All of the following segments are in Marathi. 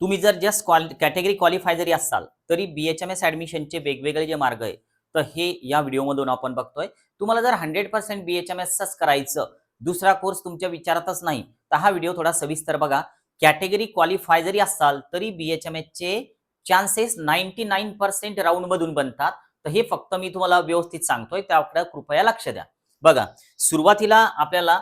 तुम्ही जर जस्ट कॅटेगरी क्वालिफाय जरी असाल तरी बी एच एम एस ऍडमिशनचे वेगवेगळे जे मार्ग आहे तर हे या व्हिडिओमधून आपण बघतोय. तुम्हाला जर hundred percent B H M such करायचं दुसरा कोर्स तुमच्या विचारातच नाही तर हा व्हिडिओ थोडा सविस्तर बघा. कॅटेगरी क्वालिफाय जरी असाल तरी बी एच एम एसचे चान्सेस नाईन्टी नाईन पर्सेंट राऊंडमधून बनतात. तर हे फक्त मी तुम्हाला व्यवस्थित सांगतोय त्याकडे कृपया लक्ष द्या. बघा सुरुवातीला आपल्याला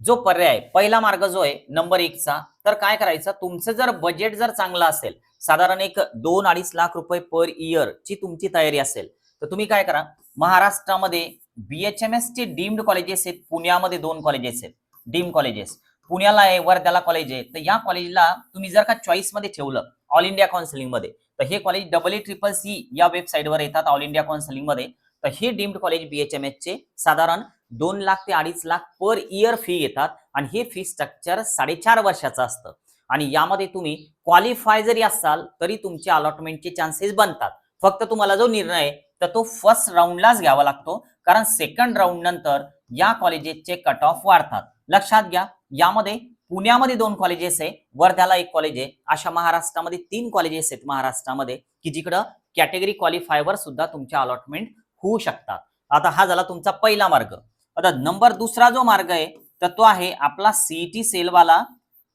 जो पर्याय आहे, पहिला मार्ग जो आहे नंबर एकचा तर काय करायचं? तुमचं जर बजेट जर चांगलं असेल साधारण एक दोन अडीच लाख रुपये पर इयर ची तुमची तयारी असेल तर तुम्ही काय करा? महाराष्ट्रामध्ये बीएचएमएस चे डीम्ड कॉलेजेस आहेत पुण्यामध्ये दोन कॉलेजेस आहेत डीम कॉलेजेस पुण्याला आहे वर्ध्याला कॉलेज आहे. तर या कॉलेजला तुम्ही जर का चॉईसमध्ये ठेवलं ऑल इंडिया काउन्सिलिंगमध्ये तर हे college double E triple C या वेबसाईटवर येतात ऑल इंडिया काउन्सिलिंगमध्ये तर हे डीम्ड कॉलेज बीएचएमएस चे साधारण दोन लाख ते अडीच लाख पर इयर फी येतात आणि हे फी स्ट्रक्चर साडेचार वर्षाचं असतं. आणि यामध्ये तुम्ही क्वालिफाय जरी असाल तरी तुमचे अलॉटमेंटचे चान्सेस बनतात. फक्त तुम्हाला जो निर्णय आहे तर तो फर्स्ट राऊंडलाच घ्यावा लागतो. कारण सेकंड राऊंड नंतर या कॉलेजेसचे कट ऑफ वाढतात. लक्षात घ्या यामध्ये पुण्यामध्ये दोन कॉलेजेस आहे वर्ध्याला एक कॉलेज आहे अशा महाराष्ट्रामध्ये तीन कॉलेजेस आहेत महाराष्ट्रामध्ये की जिकडं कॅटेगरी क्वालिफायवर सुद्धा तुमचे अलॉटमेंट होऊ शकतात. आता हा झाला तुमचा पहिला मार्ग. आता नंबर दुसरा जो मार्ग आहे तर तो आहे आपला सीईटी सेलवाला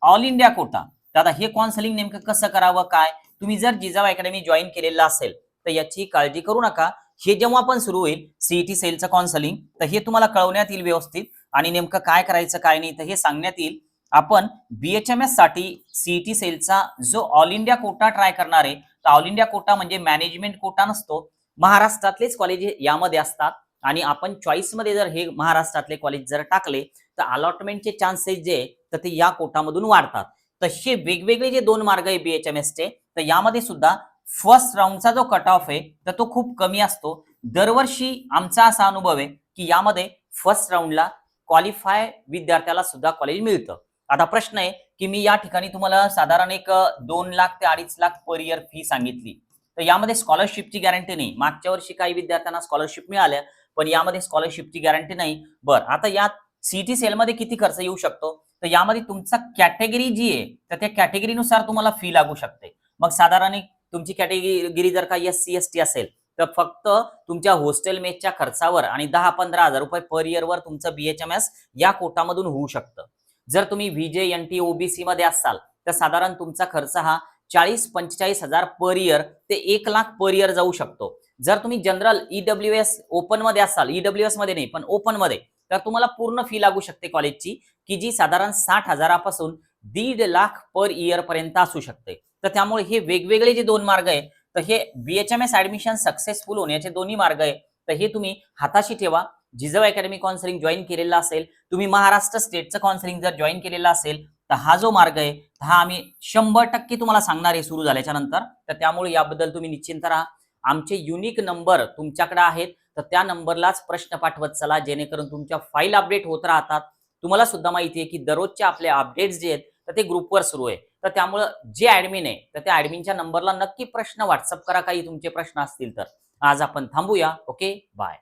ऑल इंडिया कोटा. तर आता हे काउन्सिलिंग नेमकं कसं करावं काय? तुम्ही जर जिजाबा अकॅडमी जॉईन केलेलं असेल तर याची काळजी करू नका. हे जेव्हा पण सुरू होईल सीईटी सेलचं काउन्सिलिंग तर हे तुम्हाला कळवण्यात येईल व्यवस्थित. आणि नेमकं काय करायचं काय नाही तर हे सांगण्यात येईल. आपण बीएचएमएससाठी सीईटी सेलचा जो ऑल इंडिया कोटा ट्राय करणार आहे तर ऑल इंडिया कोटा म्हणजे मॅनेजमेंट कोटा नसतो. महाराष्ट्रातलेच कॉलेज यामध्ये असतात. आणि आपण चॉईसमध्ये जर हे महाराष्ट्रातले कॉलेज जर टाकले तर अलॉटमेंटचे चान्सेस जे तर ते या कोटामधून वाढतात. तसे वेगवेगळे जे दोन मार्ग आहे बी एच एम चे तर यामध्ये सुद्धा फर्स्ट राऊंडचा जो कट ऑफ आहे तर तो खूप कमी असतो. दरवर्षी आमचा असा अनुभव आहे की यामध्ये फर्स्ट राऊंडला क्वालिफाय विद्यार्थ्याला सुद्धा कॉलेज मिळतं. आता प्रश्न आहे की मी या ठिकाणी तुम्हाला साधारण एक दोन लाख ते अडीच लाख पर इयर फी सांगितली. तर यामध्ये स्कॉलरशिपची गॅरंटी नाही. मागच्या वर्षी काही विद्यार्थ्यांना स्कॉलरशिप मिळाल्या पण यामध्ये स्कॉलरशिपची गॅरंटी नाही. बरं आता यात सीटी सेलमध्ये किती खर्च येऊ शकतो? तर यामध्ये तुमचा कॅटेगरी जी आहे तर त्या कॅटेगरीनुसार तुम्हाला फी लागू शकते. मग साधारण तुमची कॅटेगरी जर का एस सी एस टी असेल तर फक्त तुमच्या हॉस्टेल मेसच्या खर्चावर आणि दहा पंधरा हजार रुपये पर इयरवर तुमचं बीएचएमएस या कोटामधून होऊ शकतं. जर तुम्ही व्हीजे एन टी ओबीसी मध्ये असाल तर साधारण तुमचा खर्च हा चाळीस पंचेचाळीस हजार पर इयर ते एक लाख पर इयर जाऊ शकतो. जर तुम्ही जनरल ईडब्ल्यू एस ओपनमध्ये असाल ईडब्ल्यू एसमध्ये नाही पण ओपनमध्ये तर तुम्हाला पूर्ण फी लागू शकते कॉलेजची की जी साधारण साठ हजारापासून दीड लाख पर इयर पर्यंत असू शकते. तर त्यामुळे हे वेगवेगळे जे दोन मार्ग आहे तर हे बीएचएमएस ऍडमिशन सक्सेसफुल होण्याचे दोन्ही मार्ग आहे तर हे तुम्ही हाताशी ठेवा. जिजाऊ अकॅडमी काउन्सिलिंग जॉईन केलेला असेल तुम्ही महाराष्ट्र स्टेटचं काउन्सिलिंग जर जॉईन केलेलं असेल तर हा जो मार्ग आहे हा आम्ही शंभर टक्के तुम्हाला सांगणार आहे सुरू झाल्याच्यानंतर. तर त्यामुळे याबद्दल तुम्ही निश्चिंत राहा. आमचे युनिक नंबर तुमच्याकडे आहेत तर त्या नंबरलाच प्रश्न पाठवत चला जेणेकरून तुमच्या फाईल अपडेट होत राहतात. तुम्हाला सुद्धा माहिती आहे की दररोजचे आपले अपडेट्स जे आहेत तर ते ग्रुपवर सुरू आहे. तर त्यामुळं जे ऍडमिन आहे तर त्या ऍडमिनच्या नंबरला नक्की प्रश्न व्हॉट्सअप करा काही तुमचे प्रश्न असतील तर. आज आपण थांबूया. Okay bye